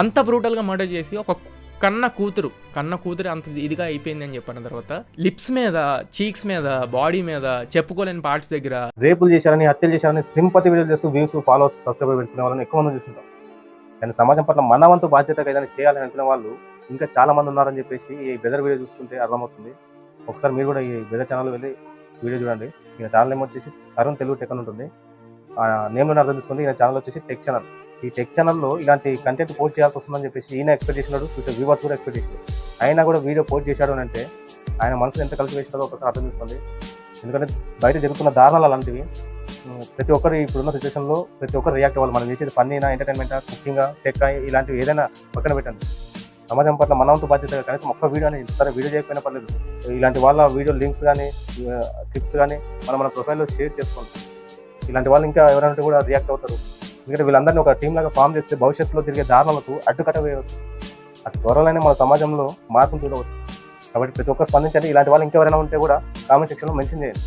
అంత బ్రూటల్గా మర్డర్ చేసి ఒక కన్న కూతురు కన్న కూతురు అంత ఇదిగా అయిపోయింది అని చెప్పిన తర్వాత లిప్స్ మీద చీక్స్ మీద బాడీ మీద చెప్పుకోలేని పార్ట్స్ దగ్గర రేపులు చేశారని హత్యలు చేశారని సింపతి వీడియోలు చేస్తూ వ్యూస్ ఫాలో సబ్స్క్రైబర్ పెట్టుకునే వాళ్ళని ఎక్కువ మంది చూస్తుంటాం. కానీ సమాజం పట్ల మన వంతు బాధ్యతగా ఏదైనా చేయాలని అనుకునే వాళ్ళు ఇంకా చాలా మంది ఉన్నారని చెప్పేసి ఈ బెదర్ వీడియో చూస్తుంటే అర్థమవుతుంది. ఒకసారి మీరు కూడా ఈ బెదర్ ఛానల్ వెళ్ళి వీడియో చూడండి. ఈయన ఛానల్ ఏమో వచ్చేసి తరుణ్ తెలుగు టెక్ అని ఉంటుంది. ఆ నేమ్లోనే అర్థం చేసుకోండి. ఈయన ఛానల్ వచ్చేసి టెక్ ఛానల్ ఈ టెక్ ఛానల్లో ఇలాంటి కంటెంట్ పోస్ట్ చేయాల్సి వస్తుందని చెప్పేసి ఈయన ఎక్స్పెక్ట్ చేసినాడు ఫ్యూచర్ వ్యూవర్స్ కూడా ఎక్స్పెక్ట్ చేసినాడు. అయినా కూడా వీడియో పోస్ట్ చేశాడు అని అంటే ఆయన మనసులో ఎంత కలిసి వేసినాడో ఒకసారి అర్థం చేసుకోండి. ఎందుకంటే బయట జరుగుతున్న దారుణాలు అలాంటివి ప్రతి ఒక్కరు ఇప్పుడున్న సిచ్యువేషన్లో ప్రతి ఒక్కరు రియాక్ట్ అవ్వాలి. మనం చేసేది పన్నీనా ఎంటర్టైన్మెంట్ కుకింగ్ టెక్ ఇలాంటివి ఏదైనా పక్కన పెట్టండి. సమాజం పట్ల మన వంతు బాధ్యత కనీసం ఒక్క వీడియో అని సరే వీడియో చేయకపోయినా పర్లేదు. ఇలాంటి వాళ్ళ వీడియో లింక్స్ కానీ టిప్స్ కానీ మనం మన ప్రొఫైల్లో షేర్ చేసుకోండి. ఇలాంటి వాళ్ళు ఇంకా ఎవరైనా కూడా రియాక్ట్ అవుతారు. ఎందుకంటే వీళ్ళందరినీ ఒక టీం లాగా ఫామ్ చేస్తే భవిష్యత్తులో తిరిగే దారుణాలకు అడ్డుకట్ట వేయవచ్చు అతి త్వరలోనే మన సమాజంలో మార్పును చూడవచ్చు. కాబట్టి ప్రతి ఒక్కరు స్పందించండి. ఇలాంటి వాళ్ళు ఇంకెవరైనా ఉంటే కూడా కామెంట్ సెక్షన్లో మెన్షన్ చేయండి.